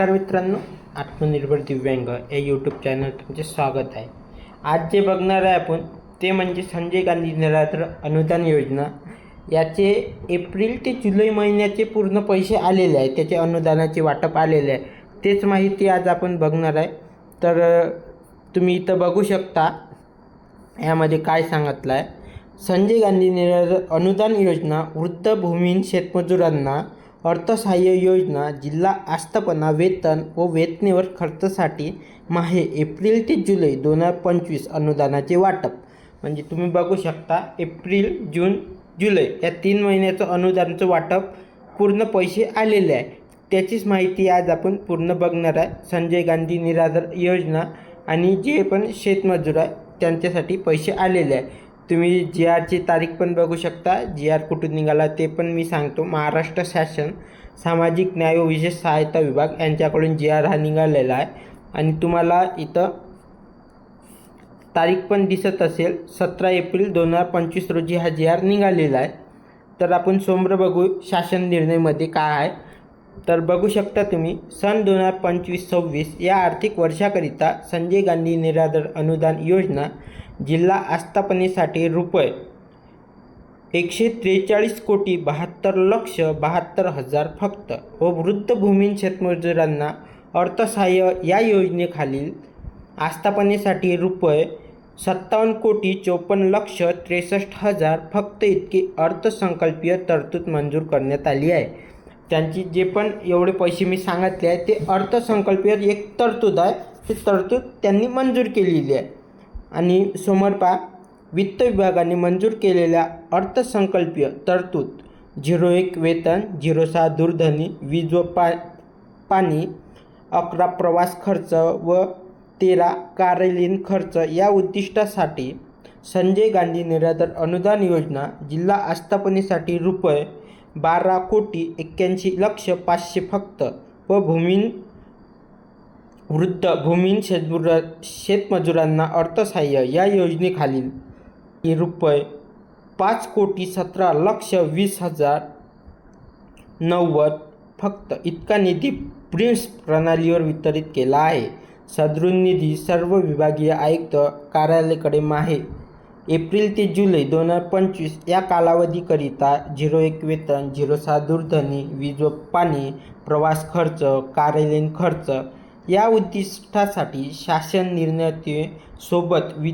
नमस्कार मित्रांनो आत्मनिर्भर दिव्यांग या यूट्यूब चॅनल तुमचे स्वागत आहे. आज जे बघणार आहे आपण ते म्हणजे संजय गांधी निराधार अनुदान योजना. याचे एप्रिल ते जुलै महिन्याचे पूर्ण पैसे आलेले आहे त्याचे अनुदानाचे वाटप आलेले आहे. तेच माहिती आज आपण बघणार आहे. तर तुम्ही इथं बघू शकता यामध्ये काय सांगितलं आहे संजय गांधी निराधार अनुदान योजना वृद्ध शेतमजुरांना अर्थसहाय्य योजना जिल्हा आस्थापना वेतन व वेतनेवर खर्चासाठी माहे एप्रिल ते जुलै दोन हजार पंचवीस अनुदानाचे वाटप. म्हणजे तुम्ही बघू शकता एप्रिल जून जुलै या तीन महिन्याचं अनुदानाचं वाटप पूर्ण पैसे आलेले आहे. त्याचीच माहिती आज आपण पूर्ण बघणार आहे. संजय गांधी निराधार योजना आणि जे पण शेतमजूर आहे त्यांच्यासाठी पैसे आलेले आहे. तुम्ही जी आरची तारीख पण बघू शकता. जी आर कुठून निघाला ते पण मी सांगतो. महाराष्ट्र शासन सामाजिक न्याय व विशेष सहायता विभाग यांच्याकडून जी आर हा निघालेला आहे. आणि तुम्हाला इथं तारीख पण दिसत असेल. सतरा एप्रिल दोन हजार पंचवीस रोजी हा जी आर निघालेला आहे. तर आपण समोर बघू शासन निर्णयमध्ये काय आहे. तर बघू शकता तुम्ही सन दोन हजार पंचवीस सव्वीस या आर्थिक वर्षाकरिता संजय गांधी निराधार अनुदान योजना जिल्हा आस्थापनेसाठी रुपये एकशे त्रेचाळीस कोटी बहात्तर लक्ष बहात्तर हजार फक्त. व वृद्ध शेतमजुरांना अर्थसहाय्य या योजनेखालील आस्थापनेसाठी रुपये सत्तावन्न कोटी चोपन्न लक्ष त्रेसष्ट हजार फक्त इतकी अर्थसंकल्पीय तरतूद मंजूर करण्यात आली आहे. त्यांची जे पण एवढे पैसे मी सांगितले आहे ते अर्थसंकल्पीय एक तरतूद आहे. ते तरतूद त्यांनी मंजूर केलेली आहे. आणि समोर वित्त विभागाने मंजूर केलेल्या अर्थसंकल्पीय तरतूद झिरो एक वेतन झिरो सहा दूरध्वनी वीज व पा पाणी अकरा प्रवास खर्च व तेरा कार्यालयीन खर्च या उद्दिष्टासाठी संजय गांधी निराधार अनुदान योजना जिल्हा आस्थापनेसाठी रुपये बारा कोटी एक्क्याऐंशी लक्ष पाचशे फक्त व भूमी वृद्ध भूमीन शेतमुर शेतमजुरांना अर्थसहाय्य या योजनेखालील रुपये पाच कोटी सतरा लक्ष वीस हजार नव्वद फक्त इतका निधी प्रिन्स प्रणालीवर वितरित केला आहे. सदृश निधी सर्व विभागीय आयुक्त कार्यालयाकडे माहे एप्रिल ते जुलै दोन हजार पंचवीस या कालावधीकरिता झिरो एक वेतन झिरो सहा दूरध्वनी वीज व पाणी प्रवास खर्च कार्यालयीन खर्च या उद्दिष्टासाठी शासन निर्णयतेसोबत वि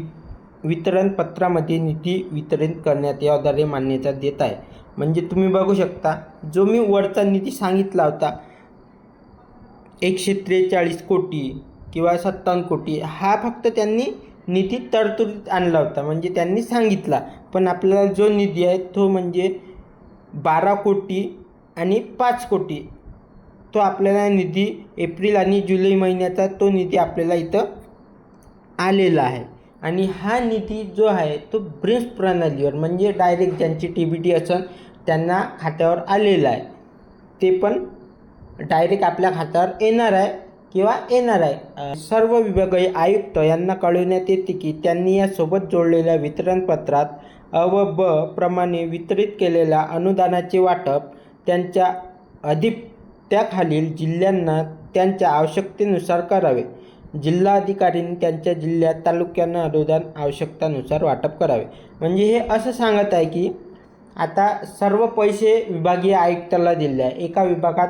वितरण पत्रामध्ये निधी वितरित करण्यात याद्वारे मान्यता देत आहे. म्हणजे तुम्ही बघू शकता जो मी वरचा निधी सांगितला होता एकशे त्रेचाळीस कोटी किंवा सत्तावन्न कोटी हा फक्त त्यांनी निधी तरतुदीत आणला होता. म्हणजे त्यांनी सांगितला पण आपल्याला जो निधी आहे तो म्हणजे बारा कोटी आणि पाच कोटी. तो आपल्याला निधी एप्रिल आणि जुलै महिन्याचा तो निधी आपल्याला इथं आलेला आहे. आणि हा निधी जो आहे तो ब्रिम्स प्रणालीवर म्हणजे डायरेक्ट ज्यांची टी बी टी असेल त्यांना खात्यावर आलेला आहे. ते पण डायरेक्ट आपल्या खात्यावर येणार आहे किंवा येणार आहे. सर्व विभागीय आयुक्त यांना कळविण्यात येते की त्यांनी यासोबत जोडलेल्या वितरणपत्रात अ व ब प्रमाणे वितरित केलेल्या अनुदानाचे वाटप त्यांच्या अधिक त्याखालील जिल्ह्यांना त्यांच्या आवश्यकतेनुसार करावे. जिल्हाधिकाऱ्यांनी त्यांच्या जिल्ह्यात तालुक्यांना अनुदान आवश्यकतानुसार वाटप करावे. म्हणजे हे असं सांगत आहे की आता सर्व पैसे विभागीय आयुक्ताला दिले आहे. एका विभागात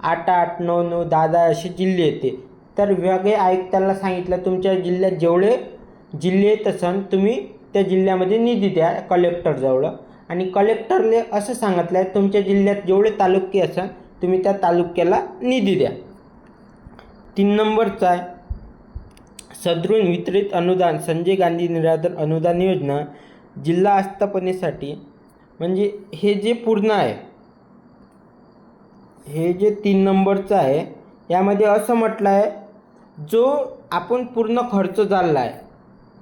आठ आठ नऊ नऊ दहा दहा असे जिल्हे येते. तर विभागीय आयुक्ताला सांगितलं तुमच्या जिल्ह्यात जेवढे जिल्हे येत असन तुम्ही त्या जिल्ह्यामध्ये निधी द्या कलेक्टरजवळ आणि कलेक्टरले असं सांगितलं आहे तुमच्या जिल्ह्यात जेवढे तालुके असन तुम्ही त्या तालुक्याला निधी द्या. तीन नंबरचा आहे सदृढ वितरित अनुदान संजय गांधी निराधार अनुदान योजना जिल्हा आस्थापनेसाठी. म्हणजे हे जे पूर्ण आहे हे जे तीन नंबरचं आहे यामध्ये असं म्हटलं आहे जो आपण पूर्ण खर्च झाला आहे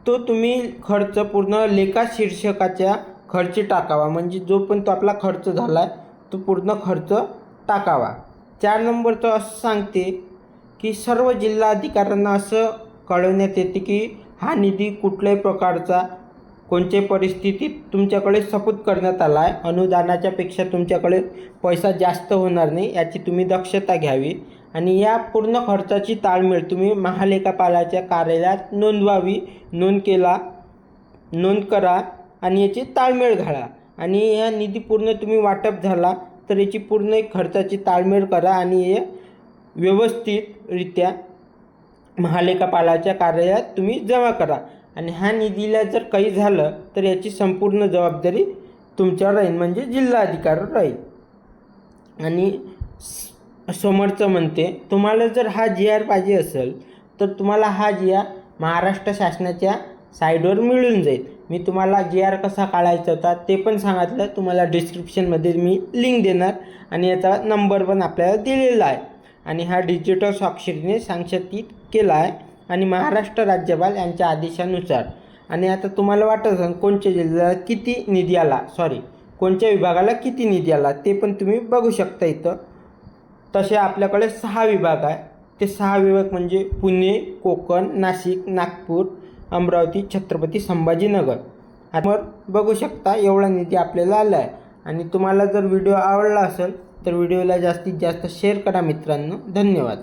तो तुम्ही खर्च पूर्ण लेखा शीर्षकाच्या खर्ची टाकावा. म्हणजे जो पण तो आपला खर्च झाला आहे तो पूर्ण खर्च टाकावा. चार नंबरचं असं सांगते की सर्व जिल्हाधिकाऱ्यांना असं कळवण्यात येते की हा निधी कुठल्याही प्रकारचा कोणत्याही परिस्थितीत तुमच्याकडे सपूत करण्यात आला आहे अनुदानाच्या पेक्षा तुमच्याकडे पैसा जास्त होणार नाही याची तुम्ही दक्षता घ्यावी आणि या पूर्ण खर्चाची ताळमेळ तुम्ही महालेखापालाच्या कार्यालयात नोंदवावी नोंद केला नोंद करा आणि याची ताळमेळ घाला आणि या निधी पूर्ण तुम्ही वाटप झाला तर याची पूर्ण एक खर्चाची ताळमेळ करा आणि हे व्यवस्थितरित्या महालेखापालाच्या कार्यालयात तुम्ही जमा करा. आणि ह्या निधीला जर काही झालं तर याची संपूर्ण जबाबदारी तुमच्यावर राहील म्हणजे जिल्हाधिकाऱ्यावर राहील. आणि समोरचं म्हणते तुम्हाला जर हा जी आर पाहिजे असेल तर तुम्हाला हा जी आर महाराष्ट्र शासनाच्या साईडवर मिळून जाईल. मी तुम्हाला जी आर कसा काढायचा होता ते पण सांगितलं. तुम्हाला डिस्क्रिप्शनमध्ये मी लिंक देणार आणि याचा नंबर पण आपल्याला दिलेला आहे. आणि हा डिजिटल स्वाक्षरीने संक्षिप्त केला आहे आणि महाराष्ट्र राज्यपाल यांच्या आदेशानुसार. आणि आता तुम्हाला वाटत असेल कोणत्या जिल्ह्याला किती निधी आला? सॉरी कोणत्या विभागाला किती निधी आला ते पण तुम्ही बघू शकता इथं. तसे आपल्याकडे सहा विभाग आहे. ते सहा विभाग म्हणजे पुणे कोकण नाशिक नागपूर अमरावती छत्रपती संभाजीनगर. आता मग बघू शकता एवढा निधी आपल्याला आला आहे आणि तुम्हाला जर व्हिडिओ आवडला असेल तर व्हिडिओला जास्तीत जास्त शेअर करा मित्रांनो. धन्यवाद.